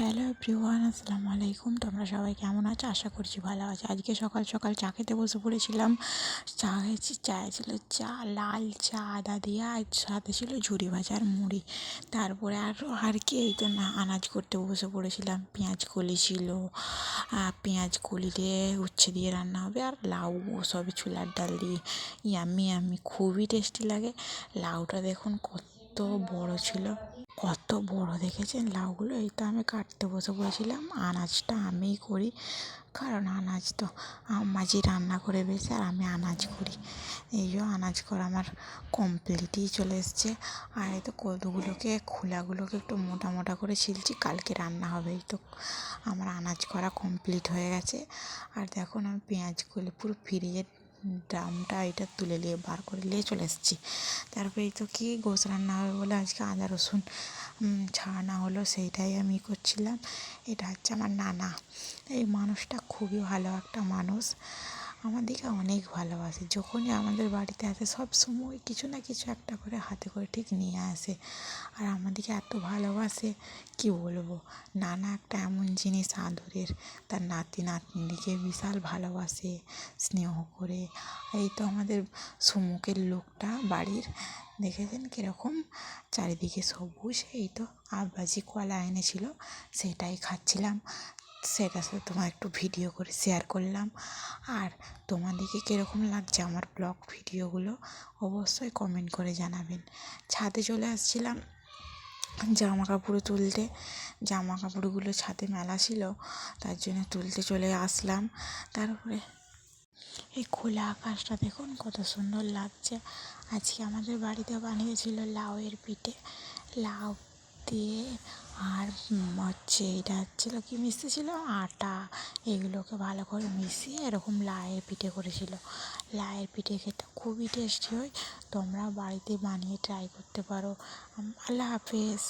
Hello everyone, আসসালামু আলাইকুম। তোমরা সবাই কেমন আছো? আশা করছি ভালো আছো। আজকে সকাল সকাল চা খেতে বসে পড়েছিলাম। চা খেয়েছি চায়ে ছিল চা, লাল চা, আদা দিয়ে, আর সাথে ছিল ঝুরি ভাজার মুড়ি। তারপরে আর আর কি, এই তো না, আনাজ করতে বসে পড়েছিলাম। পেঁয়াজ কলি ছিল পেঁয়াজ কলি দিয়ে উচ্ছে দিয়ে রান্না হবে, আর লাউ, সবই ছোলার ডাল দিয়ে। ইয়াম্মি ইয়াম্মি, খুবই টেস্টি লাগে। লাউটা দেখুন কত বড় ছিল। কত বড় দেখেছেন? লাউগুলো এই তো আমি কাটতে বসে পড়েছিলাম। আনাজটা আমিই করি। কারণ আনাজ তো মাঝি রান্না করে বেশি আর আমি আনাজ করি। এই জন্য আনাজ করা আমার কমপ্লিটই চলে এসছে। আর এই তো কদুগুলোকে, খোলাগুলোকে একটু মোটা মোটা করে ছিলছি। কালকে রান্না হবে। এই তো আমার আনাজ করা কমপ্লিট হয়ে গেছে। আর দেখুন আমি পেঁয়াজ কলি পুরো ফ্রিজের ড্রামটা এটা তুলে নিয়ে বার করে নিয়ে চলে এসেছি। তারপরে এই তো কি গোস রান্না হবে বলে আজকে আদা, রসুন ছাড়ানো হলো সেইটাই আমি করছিলাম। এটা হচ্ছে আমার নানা। এই মানুষটা খুবই ভালো একটা মানুষ। আমাদেরকে অনেক ভালোবাসে। যখনই আমাদের বাড়িতে আসে, সব সময় কিছু না কিছু একটা করে হাতে করে ঠিক নিয়ে আসে। আর আমাদেরকে এত ভালোবাসে, কী বলব? নানা একটা এমন জিনিস আদরের। তার নাতি নাতনিদিকে বিশাল ভালোবাসে, স্নেহ করে। এই তো আমাদের সম্মুখের লোকটা বাড়ির। দেখেছেন কীরকম? চারিদিকে সবুজ। এই তো আব্বাজি কলা এনেছিল, সেটাই খাচ্ছিলাম। সেটা সাথে তোমার একটু ভিডিও করে শেয়ার করলাম। আর তোমাদেরকে কীরকম লাগছে আমার ব্লগ ভিডিওগুলো অবশ্যই কমেন্ট করে জানাবেন। ছাদে চলে আসছিলাম জামা কাপড় তুলতে। জামা কাপড়গুলো ছাদে মেলা ছিল, তার জন্য তুলতে চলে আসলাম। তারপরে এই খোলা আকাশটা দেখুন কত সুন্দর লাগছে। আজকে আমাদের বাড়িতে বানিয়েছিল লাউয়ের পিঠে। লাউ দিয়ে আর হচ্ছে এটা হচ্ছিল কি মিশতে ছিল? আটা। এগুলোকে ভালো করে মিশিয়ে এরকম লায়ের পিঠে করেছিল। লায়ের পিঠে খেতে খুবই টেস্টি হয়। তোমরা বাড়িতে বানিয়ে ট্রাই করতে পারো। আল্লাহ হাফেজ।